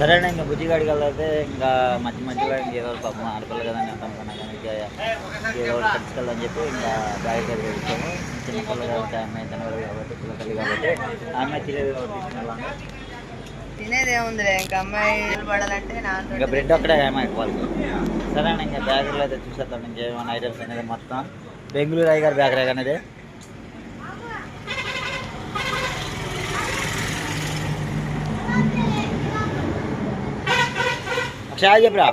సరేనా ఇంకా బుజ్జిగాడికి వెళ్తే ఇంకా మధ్య మధ్యలో ఇంక ఏదో పాపం ఆడపిల్ల కదా అని అనుకున్నా కానీ ఏదో ఒకటి ఖర్చుకెళ్ళని చెప్పి ఇంకా బ్యాగ్ దగ్గర వెళ్ళాము చిన్న పిల్ల కాబట్టి ఆమె తినగలదు కాబట్టి పిల్ల తల్లి కాబట్టి ఆమె తినేది కాబట్టి తీసుకెళ్ళాము తినేది ఏముందిలే ఇంకా అమ్మాయి పడాలంటే ఇంకా బ్రెడ్ ఒక్కడే ఏమో వాళ్ళకి సరేనా ఇంకా బ్యాగులో అయితే చూసేద్దాం ఇంకేమైనా ఐటమ్స్ అనేది మొత్తం. బెంగళూరు అయ్యగారు బేకరీ అనేది ఒకసారి చెప్పురా.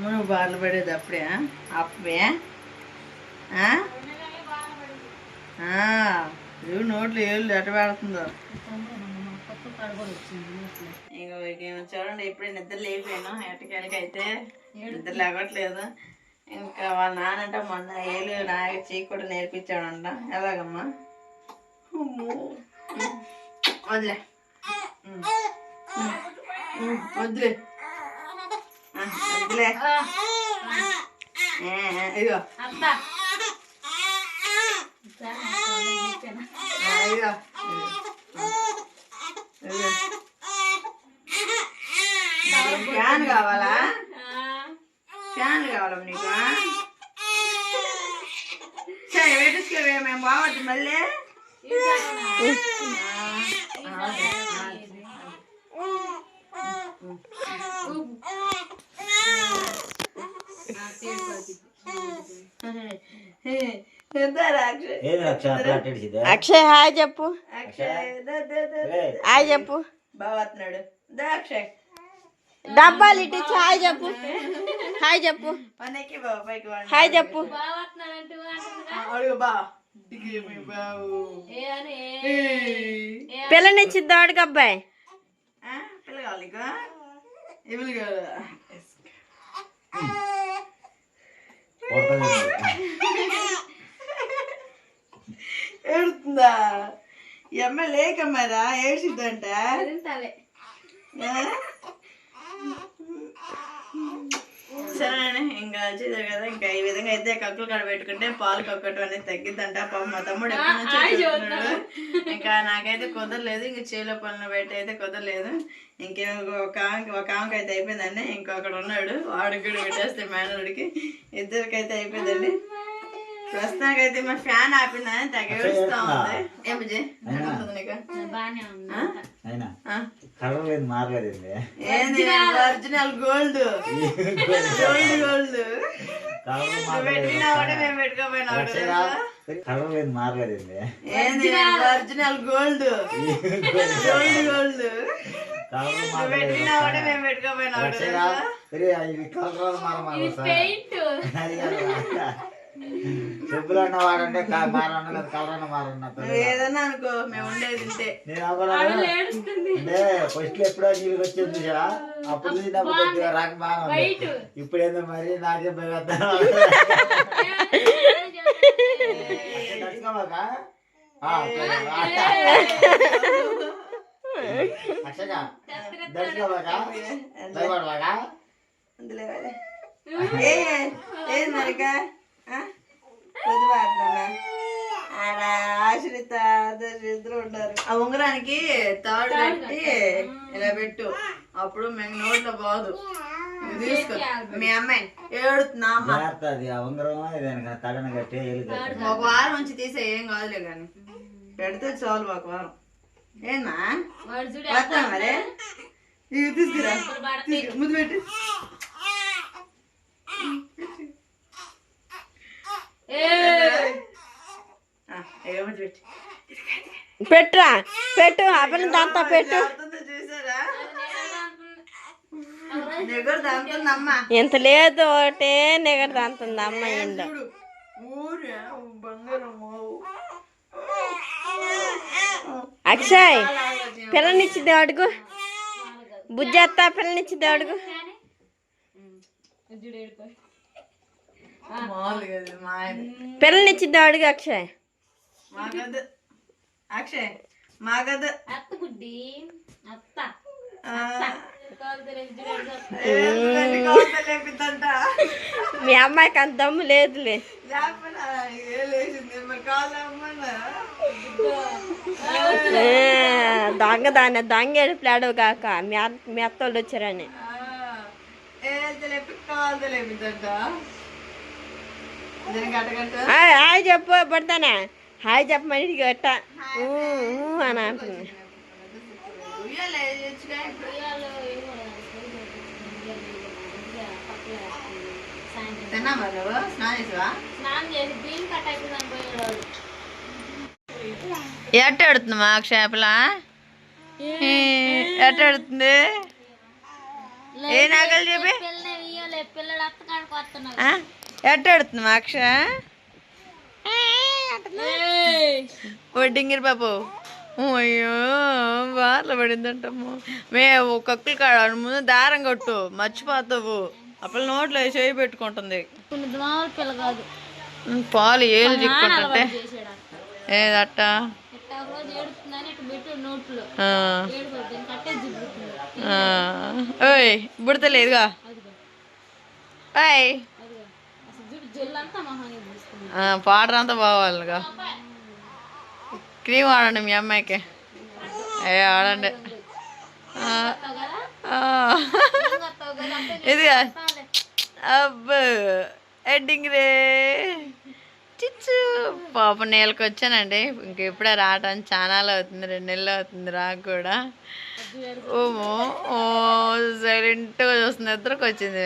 నువ్వు బార్లు పడేది అప్పుడే అప్పుడే? ఇవి నోట్లు ఏళ్ళు ఎట పెడుతుందో ఇంకా ఇంకేమో చూడండి ఇప్పుడే నిద్ర లేపాను ఎట్టకెళ్ళకి అయితే నిద్ర లేవట్లేదు. ఇంకా వాళ్ళ నానంట మొన్న ఏళ్ళు నాకు చీకు కూడా నేర్పించాడంట. ఎలాగమ్మా? అమ్మో. వదిలే ఉమ్. ఉమ్. ఉమ్. వదిలే ఆ, వదిలే ఏ, ఏ, ఇదిగో ఆ, ఇదిగో ఇదిగో. ఫ్యాన్ కావాలా ఫ్యాన్ కావాలా నీకు సరే పెట్టించుకోవే మేము బావద్దు మళ్ళీ అక్షయ్ హాయ్ చెప్పు అక్షయ్ దా, దా, దా, దా. హాయ్ చెప్పు బావ వస్తున్నాడు దా అక్షయ్ డబ్బాలు ఇటు ఇచ్చి హాయ్ చెప్పు హాయ్ చెప్పు పనికి బావ పైకి వాడు. హాయ్ చెప్పు ఆ, పిల్లనిచ్చిద్దా వాడికి అబ్బాయి. ఏడుతుందా? ఈ లేకమ్మారా ఏడ్చిద్దంట? ఆ? సరే ఇంకా వచ్చేది కదా ఇంకా ఈ విధంగా అయితే కక్కులు కాడ పెట్టుకుంటే పాలు కక్కటం అనేది తగ్గిద్దంట. పాపం మా తమ్ముడు ఎప్పటి నుంచో చెప్తున్నాడు. ఇంకా నాకైతే కుదరలేదు ఇంక చేలో పనులు పెట్టి అయితే కుదరలేదు. ఇంకేం ఒక ఆమెకి ఒక ఆమెకి అయితే అయిపోయిందండి. ఇంకొకడు ఉన్నాడు వాడికి కూడా పెట్టేస్తే మేనలుడికి ఇద్దరికైతే అయిపోయిందండి. ప్రస్తుతానికైతే మా ఫ్యాన్ ఆపిందని తెగ ఏడుస్తా ఉంది. ఏం విజయ్? ఉంటుంది నీకు? ఆ? అయినా. ఆ? కలర్ లేదు మారలేదు ఏంది? Original gold. Gold gold. Colour లేదు మారలేదు ఏంది? Original gold. Gold gold. పెట్టుకోపోయినా మార మార చెప్పులు అన్న వాడంటే మారన్న కదా కలర్ అన్న మారన్న ఏదన్నా అనుకో మేము ఉండేది ఇంతే. నేను అంటే ఫస్ట్ ఎప్పుడో నీళ్ళకి వచ్చేది అప్పుడు రాక ఉంది. ఇప్పుడు ఏందో మరి నాకే భయం అక్షగా దర్శకోబాగా భయపడవాగా అందులే. ఏ ఏది ఆడ ఆశ్రిత ఇద్దరు ఉంటారు. ఆ ఉంగరానికి తాడు కట్టి ఇలా పెట్టు. అప్పుడు మేము నోట్లో పోదు. ఇది తీసుకో. మీ అమ్మాయి ఏడుతున్నా. ఒక వారం నుంచి తీసే ఏం కాదులే కానీ. పెడితే చాలు ఒక వారం. ఏనా వస్తా మరి. తీసుకురా. ముద్దు పెట్టి. పెట్టురా పెట్టు అబ్బాయి దాంతో పెట్టు. ఇంత లేదు ఒకటే నిగర దాంతుంది అమ్మ బంగారం అక్షయ్ పిల్లనిచ్చిద్ది అడుగు బుజ్జత్త పిల్లనిచ్చిద్ది అడుగు పిల్లనిచ్చిద్ది అడుగు అక్షయ్. మాకదు అక్షయ్ మాకదు అత్త గుడ్డి. అత్త. మీ అమ్మాయికి అంత దమ్ము లేదులే. దొంగ దాన్ని దొంగ ఏడుపులాడు కాక మీ అత్త- మీ అత్తోళ్ళు వచ్చారని. హాయ్ హాయ్ చెప్పు పడతానే హాయ్ చెప్పమని గట్ట ఊ అని పోయేవాడు ఎట్ట ఎడుతుందమ్మా క్షేపలా ఎట్ట ఎడుతుంది ఏ నాగలు చెప్పి? పిల్లనే ఇయ్యలే పిల్లడు అత్తకాడికి వస్తున్నావు ఆ? ఎట్ట ఎడుతుందమ్మా అక్ష వడ్డింగిరి బాబు. అయ్యో బార్లో పడిందంటమ్మా. మే కక్కులు కాడ ముందు దారం కొట్టు మర్చిపోతావు. అప్పుడు నోట్లో వేయి పెట్టుకుంటుంది. పాలు ఏలు చిక్కుంటుంటే ఏదట్ట. ఓయ్ బుడతలేదుగా. ఓయ్. అంతా బావాలిగా క్రీమ్ వాడండి మీ అమ్మాయికి. ఏ ఆడండి. చాలే. అబ్బో ఎడ్డింగ్ రే. చిచ్చు. పాప నేలకు వచ్చానండి. ఇంకెప్పుడే రావటం చాలా అవుతుంది. రెండు నెలలు అవుతుంది రాక కూడా. ఓమో ఓ సైలెంట్గా చూస్తుంది ఇద్దరికి వచ్చింది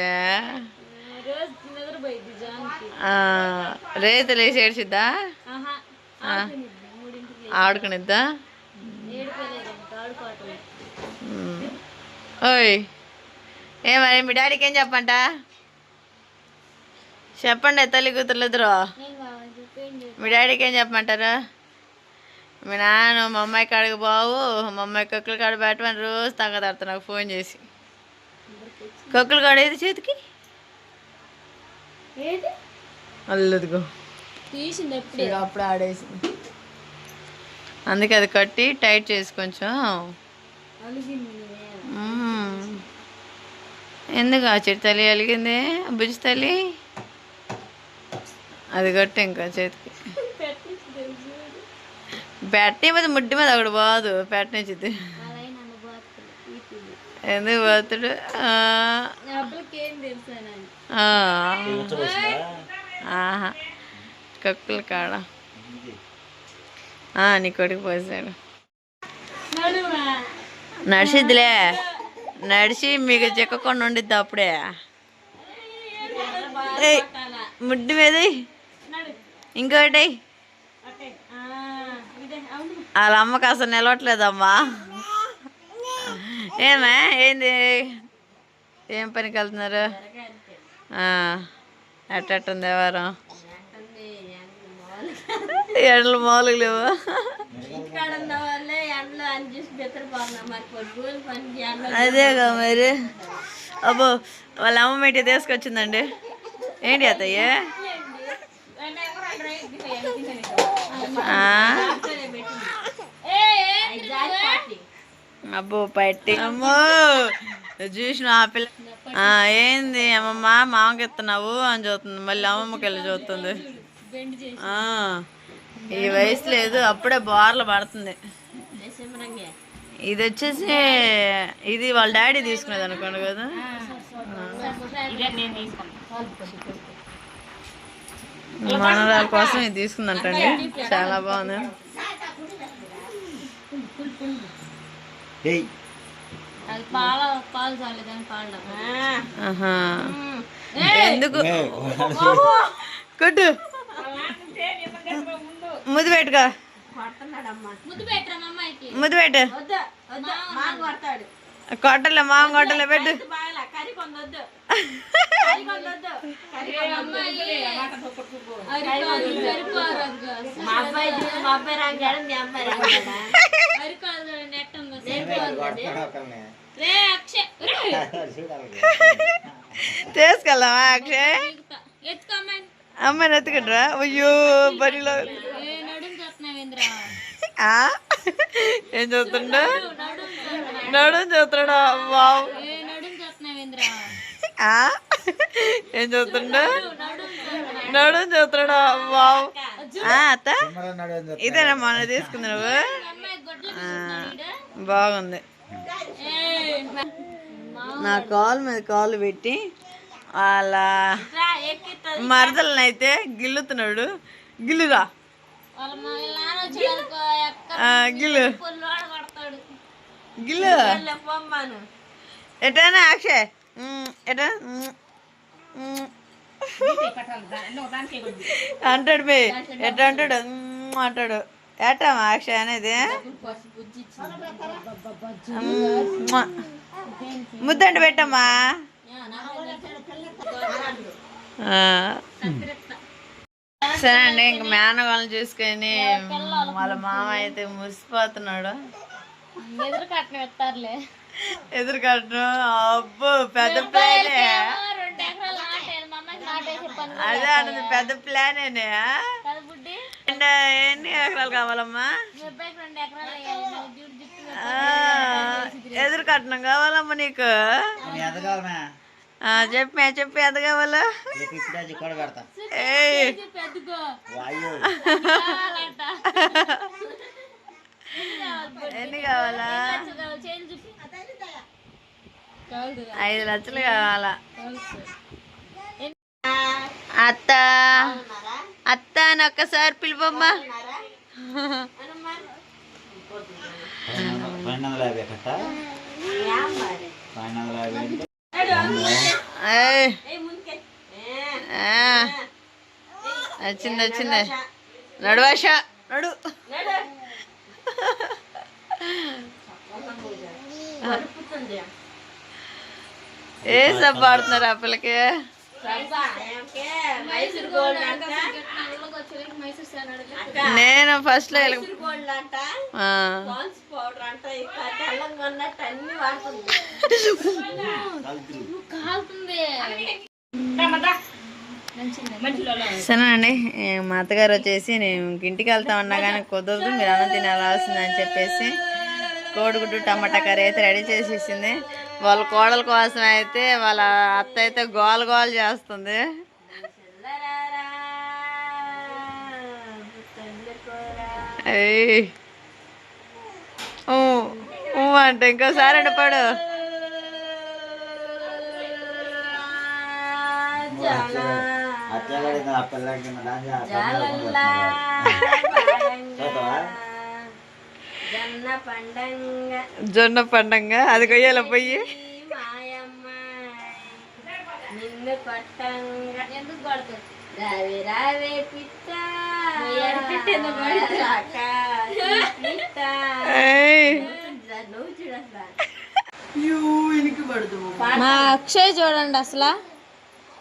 రేత లేచి ఏడ్చిద్దా? ఆడుకునిద్ది. ఓయ్ ఏ మరి మీ డాడీకి ఏం చెప్పంట? చెప్పండి తల్లి కూతురు ఇద్దరు మీ డాడీకి ఏం చెప్పమంటారు? మీ నాన్న మా అమ్మాయి కాడికి బావు మా అమ్మాయి కక్కులు కాడ పెట్టమని రోజు తగ్గదాడుతా నాకు ఫోన్ చేసి. కక్కులు కాడ ఏది చేతికి? ఏది? అల్లదిగో. తీసింది అప్పుడు ఆడేసింది. అందుకే అది కట్టి టైట్ చేసి కొంచెం. ఎందుకు ఆ చెట్టు తల్లి అలిగింది? బుజ్జి తల్లి? అది కట్టి ఇంకా చేతికి. పెట్టే మీద ముడ్డి మీద ఒకటి బాదు పెట్టనిచ్చిద్ది ఎందుకు పోతుడు అబ్బలకి ఏం తెలుసా నన్ను ఆహా. కక్కుల కాడ. ఆ, నీ కొడుకు పోసాడు. నడిచిద్దిలే. నడిచి మీకు చిక్కకుండా ఉండిద్ది అప్పుడే. ఏయ్, ముడ్డి మీద. ఇంకోటి. వాళ్ళ అమ్మకి అసలు నిలవట్లేదమ్మా. ఏమే ఏంది? ఏం పనికి వెళ్తున్నారు? ఆ, ఎట్టట్టుంది ఎవరు ఎండలు మామూలుగా లేవు? అదేగా మరి. అబ్బో వాళ్ళ అమ్మ మీటి తీసుకొచ్చిందండి. ఏంటి అత్తయ్య? ఆ? అబ్బో పట్టి. అమ్మో! చూసిన ఆ పిల్ల ఏంది అమ్మమ్మ మామకి ఇస్తున్నావు అని చూస్తుంది. మళ్ళీ అమ్మమ్మకి వెళ్ళి చూస్తుంది. ఈ వయసు లేదు అప్పుడే బోర్లు పడుతుంది. ఇది వచ్చేసి ఇది వాళ్ళ డాడీ తీసుకునేది అనుకోండి కదా. మనరాల కోసం ఇది తీసుకుందంటండి. చాలా బాగుంది అది పాల పాలు చాలేదని పాలు ఆహా ఎందుకు? కొట్టు. ముద్దు పెట్టుకో. ముద్దు పెట్టు. కొట్టలే మామ. కొట్టలే పెట్టు. అబ్బాయి తీసుకెళ్దామా అక్షయ్? అమ్మాయిని. ఎత్తుకుంటారా అయ్యో బరిలో. ఏ చూస్తుండ? నడు చూస్తున్నాడా? వావ్. ఏ చూస్తుండ? నడు చూస్తున్నాడు? వావ్. ఆ, అత్త? ఇదేనా మొన్న తీసుకుంది నువ్వు? బాగుంది. నా కాలు మీద కాలు పెట్టి అలా మరదలను అయితే గిల్లుతున్నాడు. గిల్లురా. వాళ్ళ వీళ్ళ గిల్లు? గిల్లు. ఎటైనా అక్షయ్. ఎటా. అంటాడు బే. ఎట్లా అంటాడు? అంటాడు. ఎట్టమ్మా అక్షయ్ అనేది? ఉమ్. ముద్దంట పెట్టమ్మా. ఆ. సరే అండి ఇంక మేనగాళ్ళని చూసుకొని వాళ్ళ మామ అయితే మురిసిపోతున్నాడు. ఎదురు కట్నం ఎదురు కట్టడం అబ్బో పెద్ద ప్లానే అదే అన్నది పెద్ద ప్లానేనే బుడ్డి అండ్ ఎన్ని ఎకరాలు కావాలమ్మా? ఎదురు కట్నం కావాలమ్మా నీకు? చెప్పే చెప్పు ఎంత కావాలో? ఎన్ని కావాలా? ఐదు లక్షలు కావాలా? అత్త. అత్త అని ఒక్కసారి పిలువమ్మా. వచ్చింది వచ్చింది నడువాష. నడు. ఏ సబ్బు ఆడుతున్నారు ఆ పిల్లకి? నేను ఫస్ట్లో సరేనండి మా అత్తగారు వచ్చేసి నేను ఇంటికి వెళ్తా ఉన్నా కానీ కుదరదు. మీరు అన్నం తినాల్సింది అని చెప్పేసి కోడిగుడ్డు టమాటా కర్రీ అయితే రెడీ చేసేసింది వాళ్ళ కోడల కోసం అయితే వాళ్ళ అత్త అయితే గోల గోల చేస్తుంది ఏయ్. ఊ, అంటే ఇంకోసారి అంటే పడు జొన్న పండంగా. అది కొయ్యాల పోయి ఎందుకు. మా అక్షయ్ చూడండి అసలు.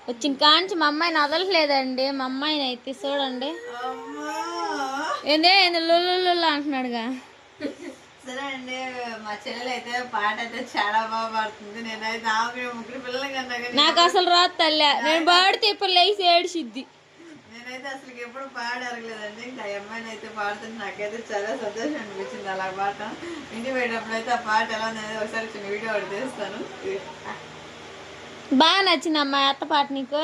వచ్చిన కాంచి మా అమ్మాయిని వదలట్లేదండి. మా అమ్మాయిని అయితే చూడండి. ఏందే ఏంది లుల్లు లుల్లు అంటున్నాడుగా. సరే అండి మా చెల్లెలు అయితే పాట అయితే చాలా బాగా పాడుతుంది. నేనైతే ఆమె ముగ్గురు పిల్లలు కన్నా కానీ నాకు అసలు రాదు తల్లే. నేను పాడితే ఇప్పుడు లేచి ఏడిసిద్ది నేనైతే అసలు ఎప్పుడు పాట అరగలేదండి. ఇంకా అమ్మాయిని అయితే పాడుతుంటే నాకైతే చాలా సంతోషం అనిపించింది అలా పాట ఇంటికి పోయేటప్పుడు అయితే ఆ పాట ఎలా ఉన్నది ఒకసారి చిన్న వీడియో ఒకటి తీస్తాను. బాగా నచ్చింది అమ్మాయి అత్త పాట నీకు.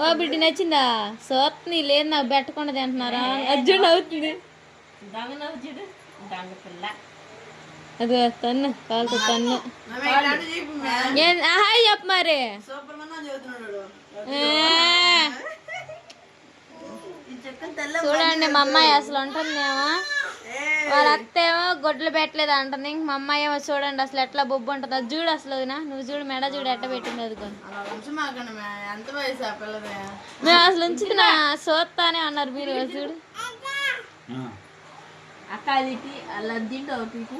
ఓ బిడ్డ నచ్చిందా? సోత్ని లేదు నాకు పెట్టకుండా తింటున్నారా? అర్జున్ అవుతుంది. అదిగో తన్ను కాలుతో హాయ్ చెప్పు మరి. చూడండి మా అమ్మాయి అసలు ఉంటుందేమో వాళ్ళ అత్త ఏమో గొడ్లు పెట్టలేదు అంటుంది. ఇంక మా అమ్మాయి ఏమో చూడండి అసలు ఎట్లా బొబ్బు ఉంటుంది. అది చూడు అసలు వదినా. నువ్వు చూడు మెడ చూడు ఎట్ట పెట్టింది అది అలా ఉంచమాకండి మే ఎంత వయసు ఆ పిల్లదే? మేము అసలు ఉంచింది నా సోత్తానే అన్నారు మీరు చూడు.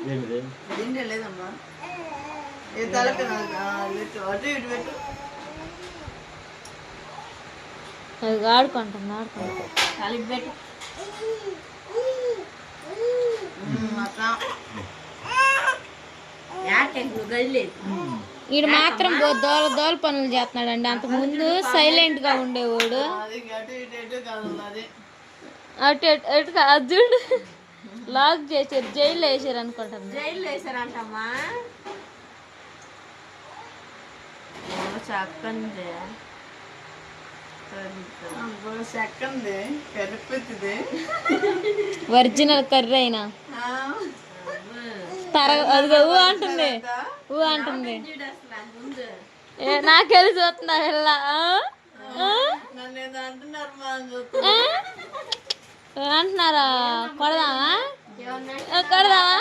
ఏమిటి దీంట్లో లేదమ్మా ఏ తలకి నాకు, ఆ, లేదు. అటు ఇటు పెట్టు. అది ఆడుకుంటుంది ఆడుకుంటుంది. ఉమ్, అట్లా వీడు మాత్రం దోల దోల పనులు చేస్తున్నాడండి. అంతకు ముందు సైలెంట్గా ఉండేవాడు. అటు ఇటు ఎటు కాదు అది అటు అటు చూడు. లాక్ చేసారు జైల్లో వేసారు అనుకుంటాను చక్కంది. చక్కంది కరుపుతుంది ఒరిజినల్ కర్రీ అయినా తర ఊ అంటుంది. ఊ అంటుంది. ఏ, నాకెళ్ళి చూస్తున్నా వెళ్ళ. నన్ను ఏదో అంటున్నారు మా అంటున్నారా కొడదామా? కొడదామా?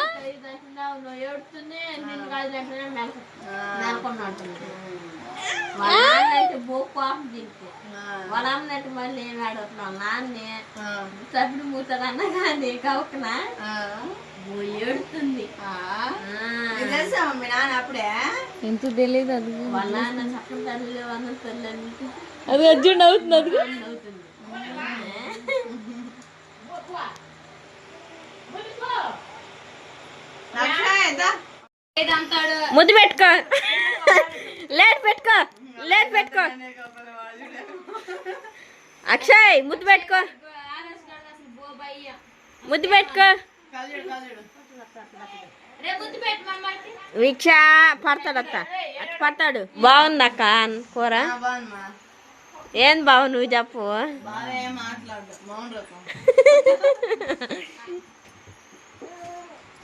వాళ్ళ అన్నట్టు మళ్ళీ ఏం ఆడుతున్నావు నాన్నే. సప్పుడు మూతాడన్నా కానీ కవకన? ఏడుతుంది తెలుసా మీ నాన్న అప్పుడే? ఎంత తెలియదు అది. వాళ్ళ నాన్న చెప్పిన తల్లి వంద తల్లి అది అర్జున్ అవుతుంది అది లక్ష ఎంత ముద్దు పెట్టుకో. లేట్ పెట్టుకో. లేట్ పెట్టుకో. అక్షయ్ ముద్దు పెట్టుకో. ముద్దు పెట్టుకో. వీక్ష పడతాడు అత్త. అట్ట పడతాడు. బాగుంది అక్క కూర? ఏం బావు నువ్వు చెప్పు బాగా ఏం మాట్లాడు మౌన్ రకం చక్క మాట్లాడుతుందా అండి ఇంకా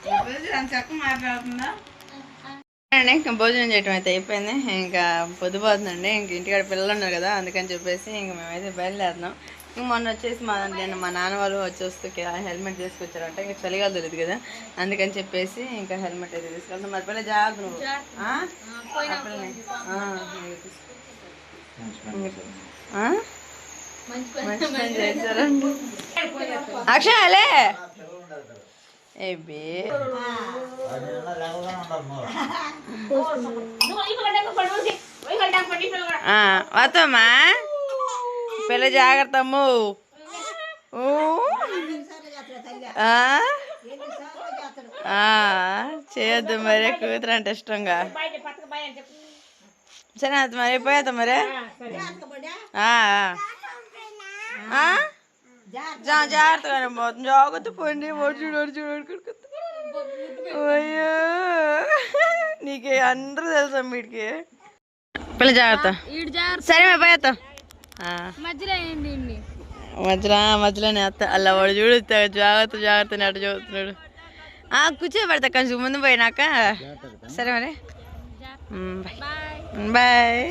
భోజనం చేయటం అయితే అయిపోయింది. ఇంకా పొద్దుపోతుందండి ఇంక ఇంటికాడ పిల్లలు ఉన్నారు కదా అందుకని చెప్పేసి ఇంక మేమైతే బయలుదేరుతున్నాం. ఇంక మొన్న వచ్చేసి మా నేను మా నాన్న వాళ్ళు వచ్చేస్తూ హెల్మెట్ తీసుకొచ్చారంట. ఇంకా చలిగా దొరికింది కదా అందుకని చెప్పేసి ఇంకా హెల్మెట్ అయితే తీసుకెళ్తాం మరి పిల్లలు జాగ్రత్త నువ్వు? మంచి పని చేశారండి. అక్షయలే ఏబీ వస్తామా పిల్ల జాగ్రత్త అమ్ము. ఊ. ఆ? ఆ, చేయొద్దు మరి కూతురు అంటే ఇష్టంగా. సరే అది మరి. పోయేద్దాం మరి ఆ, ఆ. ఆ? జా- జాగ్రత్తగానే పోతుంది జాగ్రత్త పోండి ఓడి చూడు ఓడి చూడు ఓడి కొడుకు. అయ్యో నీకు అందరూ తెలుసా వీడికి పిల్ల జాగ్రత్త ఈడు జాగ్రత్త సరే మరి పోయేద్దాం ఆ. మధ్యలో ఏంది ఈడ్ని? మధ్యలో మధ్యలోనే అత్త అలా వాడు చూడు జాగ్రత్త జాగ్రత్త అని అటు చదువుతున్నాడు ఆ కూర్చోబెడతా కొంచెం ముందు పోయినాక సరే మరి బాయ్ బాయ్